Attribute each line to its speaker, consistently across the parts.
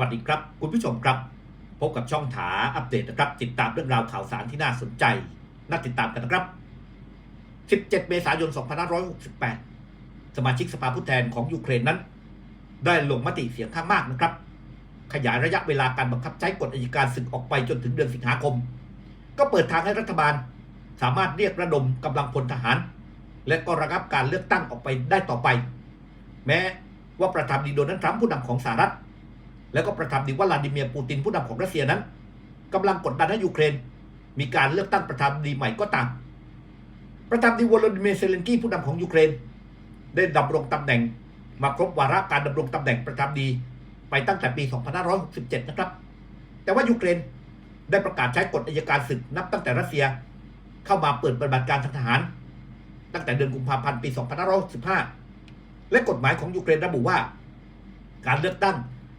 Speaker 1: วัสดีครับ คุณผู้ชมครับ พบกับช่องถาอัปเดตนะครับ ติดตามเรื่องราวข่าวสารที่น่าสนใจ น่าติดตามกันนะครับ 17 เมษายน 2568 สมาชิกสภาผู้แทนของยูเครนนั้น ได้ลงมติเสียงข้างมากนะครับ ขยายระยะเวลาการบังคับใช้กฎอัยการศึกออกไปจนถึงเดือนสิงหาคม ก็เปิดทางให้รัฐบาล สามารถเรียกระดมกำลังพลทหาร และก็ระงับการเลือกตั้งออกไปได้ต่อไป แม้ว่าประธานดีโดนัลด์ทรัมป์ผู้นำของสหรัฐ แล้วก็ประธานดีวลาดิเมียร์ปูตินผู้นำของรัสเซียนั้นกำลังกดดันให้ยูเครน มีการเลือกตั้งประธานาธิบดีใหม่ก็ตาม ประธานาธิบดีวลาดิเมียร์เซเลนกี้ผู้นำของยูเครน ได้ดำรงตำแหน่ง มาครบวาระการดำรงตำแหน่งประธานาธิบดีไปตั้งแต่ปี 2567 นะครับ แต่ว่ายูเครนได้ประกาศใช้กฎอัยการศึกนับตั้งแต่รัสเซีย เข้ามาเปิดปฏิบัติการทางทหาร ตั้งแต่เดือนกุมภาพันธ์ปี 2515 และกฎหมายของยูเครนระบุว่า การเลือกตั้ง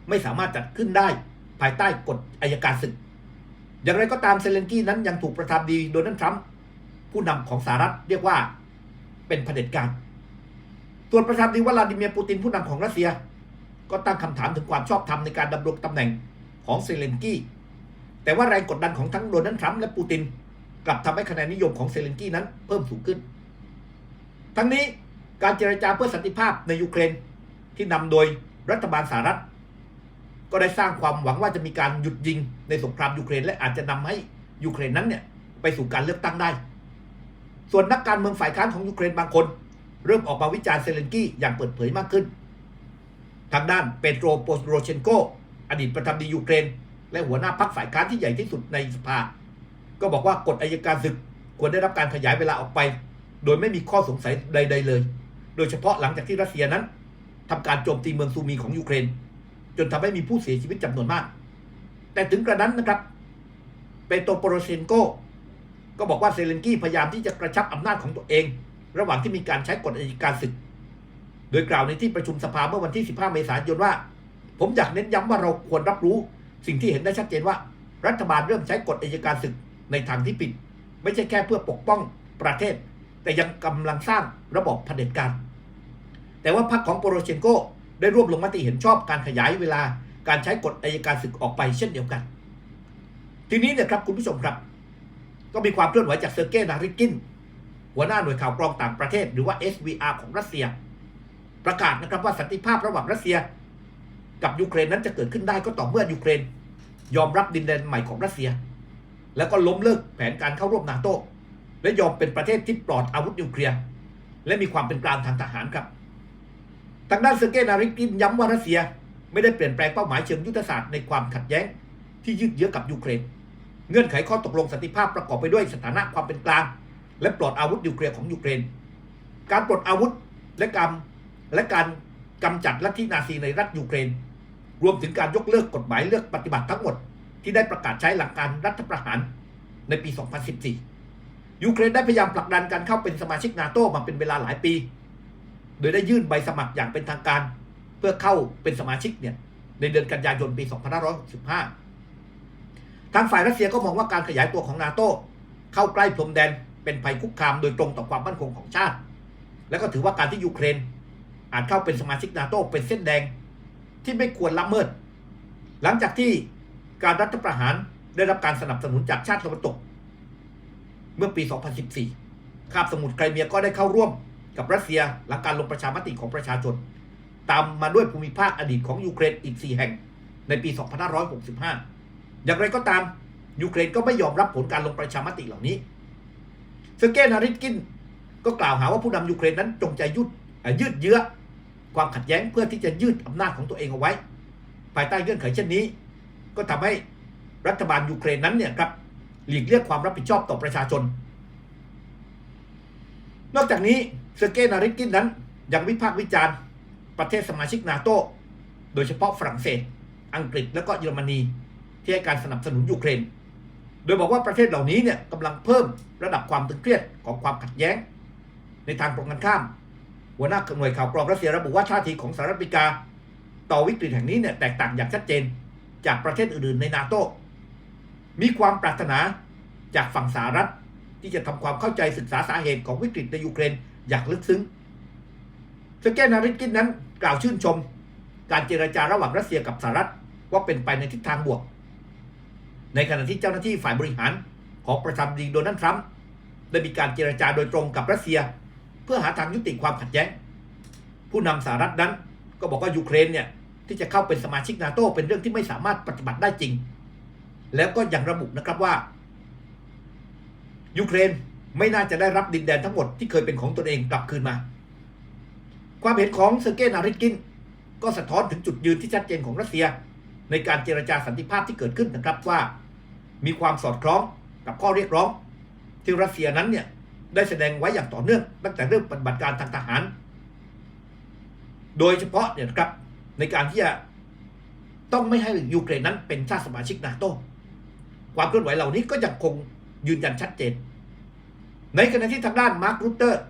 Speaker 1: ไม่สามารถจัดขึ้นได้ ภายใต้กฎอัยการศึก อย่างไรก็ตามเซเลนกี้นั้นยังถูกประธานาธิบดีโดนัลด์ทรัมป์ผู้นำของสหรัฐเรียกว่าเป็นเผด็จการส่วนประธานดีวลาดิเมียร์ปูตินผู้นำของรัสเซีย ก็ตั้งคำถามถึงความชอบธรรมในการดำรงตำแหน่งของเซเลนกี้ แต่ว่าแรงกดดันของทั้งโดนัลด์ทรัมป์และปูตินกลับทำให้คะแนนนิยมของเซเลนกี้นั้นเพิ่มสูงขึ้น ทั้งนี้การเจรจาเพื่อสันติภาพในยูเครนที่นำโดยรัฐบาลสหรัฐ ก็ได้สร้างความหวังว่าจะมีการหยุดยิงในสงครามยูเครนและอาจจะนำให้ยูเครนนั้นเนี่ยไปสู่การเลือกตั้งได้ ส่วนนักการเมืองฝ่ายค้านของยูเครนบางคน เริ่มออกมาวิจารณ์เซเลนกี้อย่างเปิดเผยมากขึ้น ทางด้านเปโตรโปโรเชนโกอดีตประธานาธิบดียูเครน และหัวหน้าพรรคฝ่ายค้านที่ใหญ่ที่สุดในสภา ก็บอกว่ากฎอัยการศึกควรได้รับการขยายเวลาออกไป โดยไม่มีข้อสงสัยใด ๆ เลย โดยเฉพาะหลังจากที่รัสเซียนั้นทำการโจมตีเมืองซูมีของยูเครน จนทำให้มีผู้เสียชีวิตจำนวนมาก แต่ถึงกระนั้นนะครับเปโตรโปโรเชนโกก็บอกว่าเซเลนกี้พยายามที่จะกระชับอำนาจของตัวเอง ระหว่างที่มีการใช้กฎอัยการศึก โดยกล่าวในที่ประชุมสภาเมื่อวันที่ 15 เมษายนว่า ผมอยากเน้นย้ำว่าเราควรรับรู้ สิ่งที่เห็นได้ชัดเจนว่า รัฐบาลเริ่มใช้กฎอัยการศึกในทางที่ผิด ไม่ใช่แค่เพื่อปกป้องประเทศ แต่ยังกำลังสร้างระบอบเผด็จการ แต่ว่าพรรคของโปโรเชนโก ได้ร่วมลงมติเห็นชอบการขยายเวลาการใช้กฎอัยการศึกออกไปเช่นเดียวกัน ทีนี้เนี่ยครับคุณผู้ชมครับ ก็มีความเคลื่อนไหวจากเซอร์เกย์นาริกิน หัวหน้าหน่วยข่าวกรองต่างประเทศ หรือว่า SVR ของรัสเซีย ประกาศนะครับว่าสันติภาพระหว่างรัสเซีย กับยูเครนนั้นจะเกิดขึ้นได้ก็ต่อเมื่อยูเครน ยอมรับดินแดนใหม่ของรัสเซีย แล้วก็ล้มเลิกแผนการเข้าร่วมนาโตและยอมเป็นประเทศที่ปลอดอาวุธนิวเคลียร์และมีความเป็นกลางทางทหารครับ ทางด้านเซอร์เกย์นาริกินย้ำว่ารัสเซีย ไม่ได้เปลี่ยนแปลงเป้าหมายเชิงยุทธศาสตร์ในความขัดแย้ง ที่ยืดเยื้อกับยูเครน เงื่อนไขข้อตกลงสันติภาพประกอบไปด้วยสถานะความเป็นกลาง และปลอดอาวุธนิวเคลียร์ของยูเครน การปลดอาวุธและการและการกำจัดลัทธินาซีในรัฐยูเครน รวมถึงการยกเลิกกฎหมายเลือกปฏิบัติทั้งหมด ที่ได้ประกาศใช้หลังการรัฐประหารในปี 2014 ยูเครนได้พยายามผลักดันการเข้าเป็นสมาชิกนาโตมาเป็นเวลาหลายปี โดยได้ยื่นใบสมัครอย่างเป็นทางการ เพื่อเข้าเป็นสมาชิกเนี่ยในเดือนกันยายนปี 2565 ทางฝ่ายรัสเซียก็มองว่าการขยายตัวของนาโตเข้าใกล้พรมแดนเป็นภัยคุกคามโดยตรงต่อความมั่นคงของชาติ และก็ถือว่าการที่ยูเครนอาจเข้าเป็นสมาชิกนาโตเป็นเส้นแดงที่ไม่ควรละเมิด หลังจากที่การรัฐประหารได้รับการสนับสนุนจากชาติตะวันตก เมื่อปี 2014 คาบสมุทรไครเมียก็ได้เข้าร่วม กับรัสเซียหลังการลงประชามติของประชาชน ตามมาด้วยภูมิภาคอดีตของยูเครนอีก 4 แห่งในปี 2565 อย่างไรก็ตามยูเครนก็ไม่ยอมรับผลการลงประชามติเหล่านี้เซอร์เกย์นาริสกินก็กล่าวหาว่าผู้นำยูเครนนั้นจงใจยุดยืดเยื้อความขัดแย้งเพื่อที่จะยืดอำนาจของตัวเองเอาไว้ ภายใต้เงื่อนไขเช่นนี้ ก็ทำให้รัฐบาลยูเครนนั้นเนี่ยครับหลีกเลี่ยงความรับผิดชอบต่อประชาชน นอกจากนี้ เซอร์เกย์นาริกินนั้น ยังวิพากษ์วิจารณ์ ประเทศสมาชิกนาโตโดยเฉพาะฝรั่งเศส อังกฤษและก็เยอรมนี ที่ให้การสนับสนุนยูเครน โดยบอกว่าประเทศเหล่านี้เนี่ยกำลังเพิ่มระดับความตึงเครียดของความขัดแย้ง ในทางตรงกันข้าม หัวหน้าหน่วยข่าวกรองรัสเซียระบุว่าท่าทีของสหรัฐอเมริกา ต่อวิกฤตแห่งนี้เนี่ยแตกต่างอย่างชัดเจนจากประเทศอื่นๆในนาโตมีความปรารถนาจากฝั่งสหรัฐที่จะทำความเข้าใจศึกษาสาเหตุของวิกฤตในยูเครน อย่างลึกซึ้งเซอร์เกย์นาริสกินนั้น กล่าวชื่นชม การเจรจาระหว่างรัสเซียกับสหรัฐว่าเป็นไปในทิศทางบวก ในขณะที่เจ้าหน้าที่ฝ่ายบริหารของประธานาธิบดีโดนัลด์ทรัมป์ได้มีการเจรจาโดยตรงกับรัสเซีย เพื่อหาทางยุติความขัดแย้ง ผู้นำสหรัฐนั้น ก็บอกว่ายูเครนเนี่ยที่จะเข้าเป็นสมาชิกนาโตเป็นเรื่องที่ไม่สามารถปฏิบัติได้จริง แล้วก็ยังระบุนะครับว่ายูเครน ไม่น่าจะได้รับดินแดนทั้งหมดที่เคยเป็นของตนเองกลับคืนมา ความเห็นของเซอร์เกย์นาริกิน ก็สะท้อนถึงจุดยืนที่ชัดเจนของรัสเซีย ในการเจรจาสันติภาพที่เกิดขึ้นนะครับว่า มีความสอดคล้องกับข้อเรียกร้อง ที่รัสเซียนั้นเนี่ยได้แสดงไว้อย่างต่อเนื่องตั้งแต่เริ่มปฏิบัติการทางทหาร โดยเฉพาะเนี่ยนะครับในการที่จะต้องไม่ให้ยูเครนนั้นเป็นชาติสมาชิกนาโตความเคลื่อนไหวเหล่านี้ก็ยังคงยืนยันชัดเจน ในขณะที่ทางด้านมาร์ครูเตอร์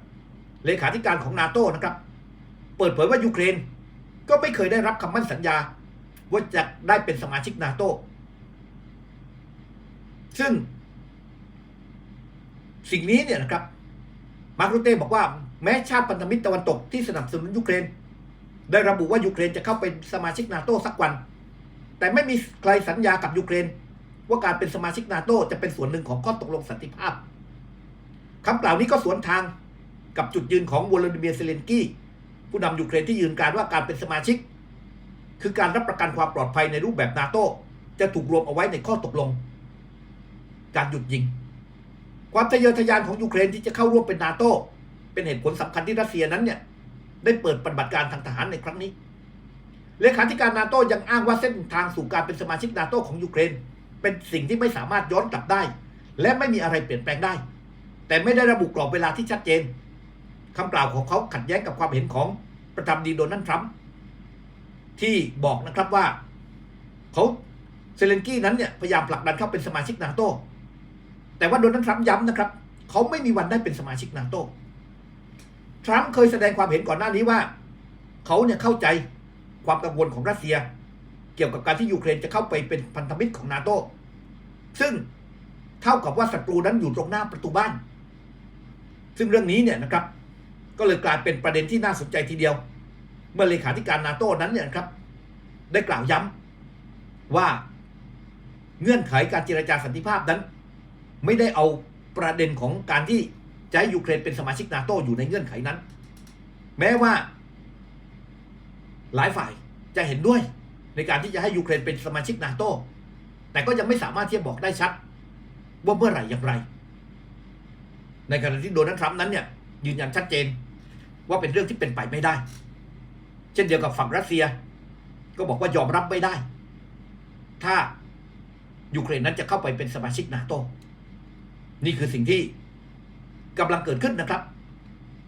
Speaker 1: เลขาธิการของนาโตนะครับ เปิดเผยว่ายูเครน ก็ไม่เคยได้รับคำมั่นสัญญา ว่าจะได้เป็นสมาชิกนาโตซึ่ง สิ่งนี้เนี่ยนะครับ มาร์กรูเต้บอกว่าแม้ชาติพันธมิตรตะวันตกที่สนับสนุนยูเครน ได้ระบุว่ายูเครนจะเข้าเป็นสมาชิกนาโตสักวัน แต่ไม่มีใครสัญญากับยูเครน ว่าการเป็นสมาชิกนาโตจะเป็นส่วนหนึ่งของข้อตกลงสันติภาพ คำกล่าวนี้ก็สวนทางกับจุดยืนของวลาดิเมียร์เซเลนกี้ ผู้นำยูเครนที่ยืนการว่าการเป็นสมาชิก คือการรับประกันความปลอดภัยในรูปแบบนาโตจะถูกรวมเอาไว้ในข้อตกลง การหยุดยิง ความทะเยอทะยานของยูเครนที่จะเข้าร่วมเป็นนาโตเป็นเหตุผลสำคัญที่รัสเซียนั้นเนี่ยได้เปิดปฏิบัติการทางทหารในครั้งนี้เลขาธิการนาโตยังอ้างว่าเส้นทางสู่การเป็นสมาชิกนาโตของยูเครน เป็นสิ่งที่ไม่สามารถย้อนกลับได้ และไม่มีอะไรเปลี่ยนแปลงได้ แต่ไม่ได้ระบุกรอบเวลาที่ชัดเจนคำกล่าวของเขาขัดแย้งกับความเห็นของประธานดีโดนัลด์ทรัมป์ที่บอกนะครับว่าเขาเซเลนกี้นั้นเนี่ยพยายามผลักดันเข้าเป็นสมาชิกนาโตแต่ว่าโดนัลด์ทรัมป์ย้ำนะครับเขาไม่มีวันได้เป็นสมาชิกนาโตทรัมป์เคยแสดงความเห็นก่อนหน้านี้ว่าเขาเนี่ยเข้าใจความกังวลของรัสเซีย เกี่ยวกับการที่ยูเครนจะเข้าไปเป็นพันธมิตรของนาโตซึ่งเท่ากับว่าศัตรูนั้นอยู่ตรงหน้าประตูบ้าน ซึ่งเรื่องนี้เนี่ยนะครับ ก็เลยกลายเป็นประเด็นที่น่าสนใจทีเดียว เมื่อเลขาธิการนาโต้นั้นเนี่ยครับ ได้กล่าวย้ำว่าเงื่อนไขการเจรจาสันติภาพนั้น ไม่ได้เอาประเด็นของการที่จะให้ยูเครนเป็นสมาชิกนาโตอยู่ในเงื่อนไขนั้น แม้ว่า หลายฝ่ายจะเห็นด้วย ในการที่จะให้ยูเครนเป็นสมาชิกนาโตแต่ก็ยังไม่สามารถที่จะบอกได้ชัด ว่าเมื่อไหร่อย่างไร ในขณะที่โดนัลด์ทรัมป์นั้นเนี่ยยืนยันชัดเจน ว่าเป็นเรื่องที่เป็นไปไม่ได้ เช่นเดียวกับฝั่งรัสเซีย ก็บอกว่ายอมรับไม่ได้ ถ้ายูเครนนั้นจะเข้าไปเป็นสมาชิกนาโตนี่คือสิ่งที่กำลังเกิดขึ้นนะครับ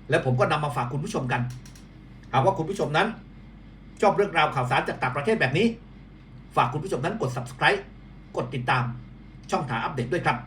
Speaker 1: และผมก็นำมาฝากคุณผู้ชมกัน หากว่าคุณผู้ชมนั้น ชอบเรื่องราวข่าวสารจากต่างประเทศแบบนี้ ฝากคุณผู้ชมนั้นกด subscribe กดติดตามช่องถาอัปเดตด้วยครับ